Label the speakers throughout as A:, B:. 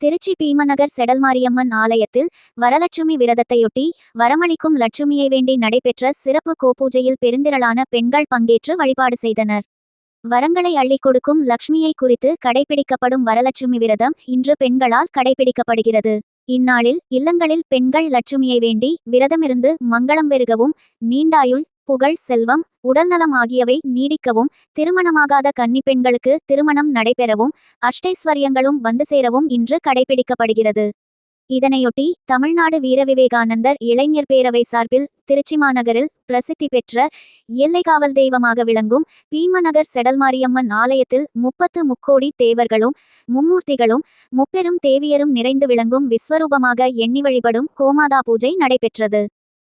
A: திருச்சி பீமநகர் செடல்மாரியம்மன் ஆலயத்தில் வரலட்சுமி விரதத்தையொட்டி வரமளிக்கும் லட்சுமியை வேண்டி நடைபெற்ற சிறப்பு கோபூஜையில் பெருந்திரளான பெண்கள் பங்கேற்று வழிபாடு செய்தனர். வரங்களை அள்ளிக் கொடுக்கும் லக்ஷ்மியை குறித்து கடைபிடிக்கப்படும் வரலட்சுமி விரதம் இன்று பெண்களால் கடைபிடிக்கப்படுகிறது. இந்நாளில் இல்லங்களில் பெண்கள் லட்சுமியை வேண்டி விரதமிருந்து மங்களம் பெருகவும் நீண்டாயுள் புகழ் செல்வம் உடல்நலம் ஆகியவை நீடிக்கவும் திருமணமாகாத கன்னி பெண்களுக்கு திருமணம் நடைபெறவும் அஷ்டைஸ்வரியங்களும் வந்து சேரவும் இன்று கடைபிடிக்கப்படுகிறது. இதனையொட்டி தமிழ்நாடு வீரவிவேகானந்தர் இளைஞர் பேரவை சார்பில் திருச்சி மாநகரில் பிரசித்தி பெற்ற எல்லை காவல் தெய்வமாக விளங்கும் பீமநகர் செடல்மாரியம்மன் ஆலயத்தில் முப்பத்து முக்கோடி தேவர்களும் மும்மூர்த்திகளும் முப்பெரும் தேவியரும் நிறைந்து விளங்கும் விஸ்வரூபமாக எண்ணி வழிபடும் கோமாதா பூஜை நடைபெற்றது.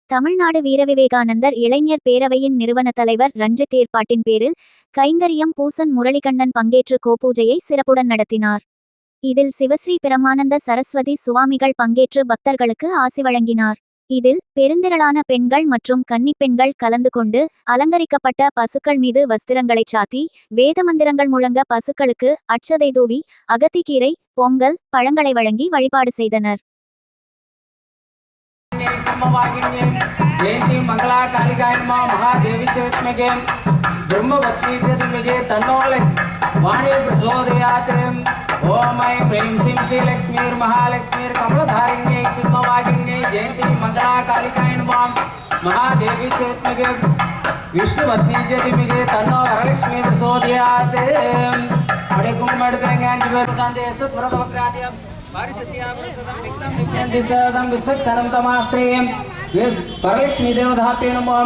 A: தமிழ்நாடு வீரவிவேகானந்தர் இளைஞர் பேரவையின் நிறுவன தலைவர் ரஞ்சித் ஏற்பாட்டின் பேரில் கைங்கரியம் பூசன் முரளிகண்ணன் பங்கேற்று கோபூஜையை சிறப்புடன் நடத்தினார். இதில் சிவஸ்ரீ பிரமானந்த சரஸ்வதி சுவாமிகள் பங்கேற்று பக்தர்களுக்கு ஆசி வழங்கினார். இதில் பெருந்திரளான பெண்கள் மற்றும் கன்னிப்பெண்கள் கலந்து கொண்டு அலங்கரிக்கப்பட்ட பசுக்கள் மீது வஸ்திரங்களைச் சாத்தி வேத மந்திரங்கள் முழங்க பசுக்களுக்கு அட்சதை தூவி அகத்திக்கீரை பொங்கல் பழங்களை வழங்கி வழிபாடு செய்தனர்.
B: अम्बवागिन्ये जयन्ति मंगला कालिकायन्मा महादेवी चेत्मगे ब्रह्मवती चतुर्मिगे तन्नोले वाणी प्रचोदयात् ओम ऐं ह्रीं श्रीं श्रीलक्ष्मीर्महालक्ष्मीर्कमलधारिण्यै सिंहवागिन्यै जयन्ति मंगला कालिकायन्मां महादेवी चेत्मगे विष्णुपत्नी चतुर्मिगे तन्नो वरलक्ष्मी प्रचोदयात् अडे कुम्मडते ज्ञान विवेक शांति విశ్వక్షణంతమాశ్రయం వరలక్ష్మీదేవదాప్యే నమో.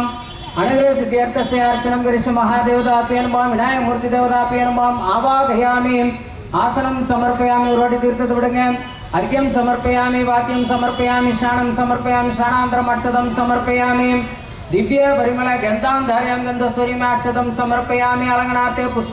B: అణుగ్రహ సిద్ధ్యర్థస్య అర్చనం కరిష్య మహాదేవదాప్యే నమో. వినాయకమూర్తిదేవదాప్యే నమో. ఆవాహయామి ఆసనం సమర్పయామి రోటి తీర్థదుడుగే అర్ఘ్యం సమర్పయామి వాక్యం సమర్పయామి శ్రాణం సమర్పయామి శ్రాణాంతరం అక్షతం సమర్పయామి. దివ్య పరిమళ గంధాం ధార్యాం గంధస్వరీమి అక్షతం సమర్పయామి అలంగనాథే పుష్ప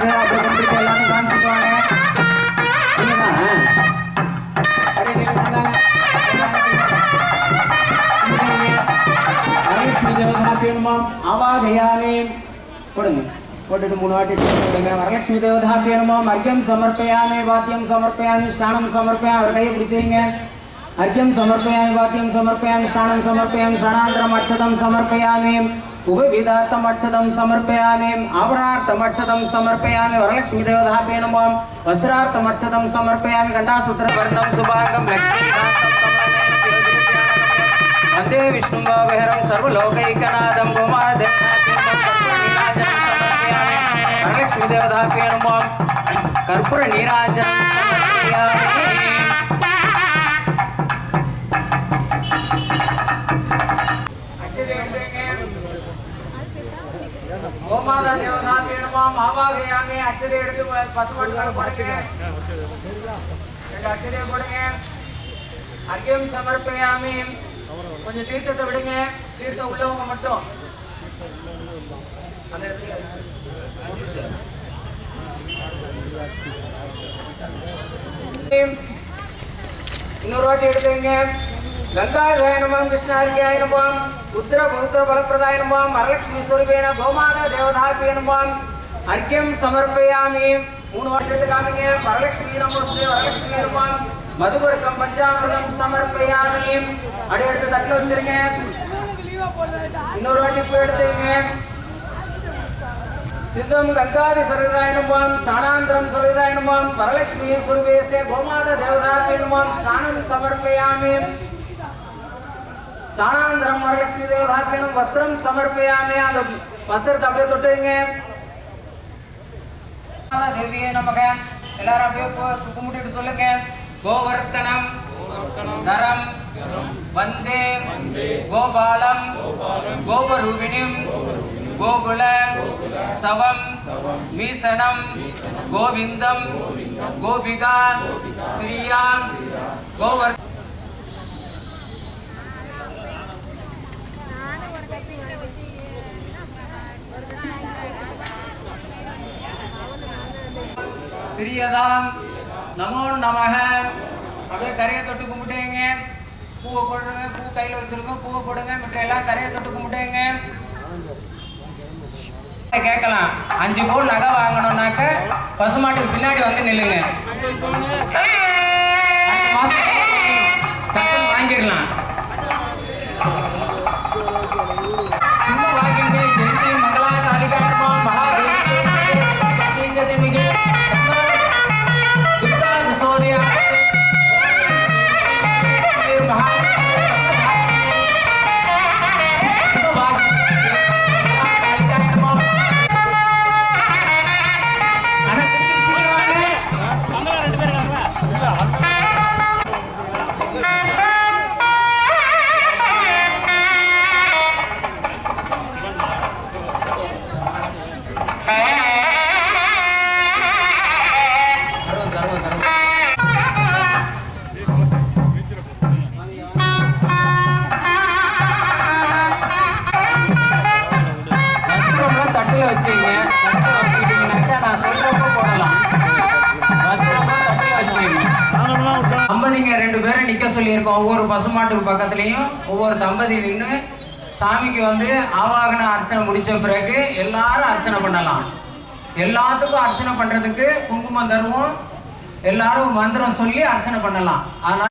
B: मेरा गोविंद पहला निदान कौन है नीलमा है अरे नीलमा ஹரிஷ்ணி தேவதாபியனுமாம் அவாகயாமேம் கொடுங்க போட்டுட்டு மூணு வாட்டி கொடுங்க வரலட்சுமி தேவதாபியனுமாம் அர்க்கியம் சமர்ப்பயாமே வாத்தியம் சமர்ப்பயாமி ஸ்நானம் சமர்ப்பயாமி அவர் கையை பிடிச்சிங்க அர்க்கியம் சமர்ப்பயாமி வாத்தியம் சமர்ப்பயாமி ஸ்நானம் சமர்ப்பயாமி ஸ்நானாந்தரம் அட்சதம் சமர்ப்பயாமேம் ఉపవిధార్థమక్షతం సమర్పయామి ఆభరణార్థమక్షతం సమర్పయామి వరలక్ష్మి దేవతాభ్యే నమో వస్త్రార్థమక్షతం సమర్పయామి ఘంటాసూత్రవర్ణం సుభాంగం వందే విష్ణుం భావహరం సర్వలోకైకనాథం వరలక్ష్మి దేవతాభ్యే నమో కర్పూర నీరాజనం கோமாதா தேவதான் வேணுமா மாவாக யாமே அச்சதை எடுத்து பசுமாட்டுக்காக கொடுங்க ரெண்டு அச்சதையை கொடுங்க அர்க்கியம் சமர்ப்பயாமி. கொஞ்சம் தீர்த்தத்தை விடுங்க. தீர்த்தம் உள்ளவங்க மட்டும். அந்த இன்னொரு வாட்டி எடுத்துங்க கங்காதாய நமம் கிருஷ்ணாரியாய நமம் உத்திர பௌத்திர பலப்பிரதாய நமம் வரலட்சுமி ஸ்வரூபேன கோமாத தேவதாபிய நமம் அர்க்கியம் சமர்ப்பயாமி மூணு வருஷத்துக்கு காமிங்க வரலட்சுமி நமஸ்தே வரலட்சுமி நமம் மதுபுரக்கம் பஞ்சாமிரதம் சமர்ப்பயாமி அடி எடுத்து தட்டில் வச்சிருங்க இன்னொரு வாட்டி போய் எடுத்துங்க சித்தம் கங்காதி சரதாயனமாம் ஸ்தானாந்திரம் சரதாயனமாம் வரலட்சுமி சுருவேசே கோமாத தேவதாபியனமாம் ஸ்நானம் சமர்ப்பயாமி ஸ்நானாந்தரம் வரலட்சுமி தேவதாபியனம் வஸ்திரம் சமர்ப்பயாமி அந்த வஸ்திரத்தை அப்படியே தொட்டுங்க தேவியே நமக்கு எல்லாரும் அப்படியே கும்பிட்டு சொல்லுங்க. கோவர்த்தனம் தரம் வந்தே கோபாலம் கோபரூபிணிம் கோகுல ஸ்தவம் மீசனம் கோவிந்தம் கோபிகா பிரியாம் கோவர் பிரியதாம் நமோ நமக. அப்படியே கரையை தொட்டு கும்பிட்டேங்க. பூவை போடுங்க பூ கையில் வச்சிருக்கோம். பூவை போடுங்க மிட்டையெல்லாம் கரையை தொட்டு கும்பிட்டேங்க. கேட்கலாம். அஞ்சு பவுன் நகை வாங்கணும்னாக்க பசுமாட்டுக்கு பின்னாடி வந்து நில்லுங்க. வாங்கிடலாம். வச்சுக்கிட்டீங்கன்னாக்கா நான் போடலாம் தம்பதிங்க ரெண்டு பேரும் நிக்க சொல்லியிருக்கோம். ஒவ்வொரு பசுமாட்டுக்கு பக்கத்துலயும் ஒவ்வொரு தம்பதி நின்று சாமிக்கு வந்து ஆவாகன அர்ச்சனை முடிச்ச பிறகு எல்லாரும் அர்ச்சனை பண்ணலாம். எல்லாத்துக்கும் அர்ச்சனை பண்றதுக்கு குங்குமம் தருவோம். எல்லாரும் மந்திரம் சொல்லி அர்ச்சனை பண்ணலாம். அதனால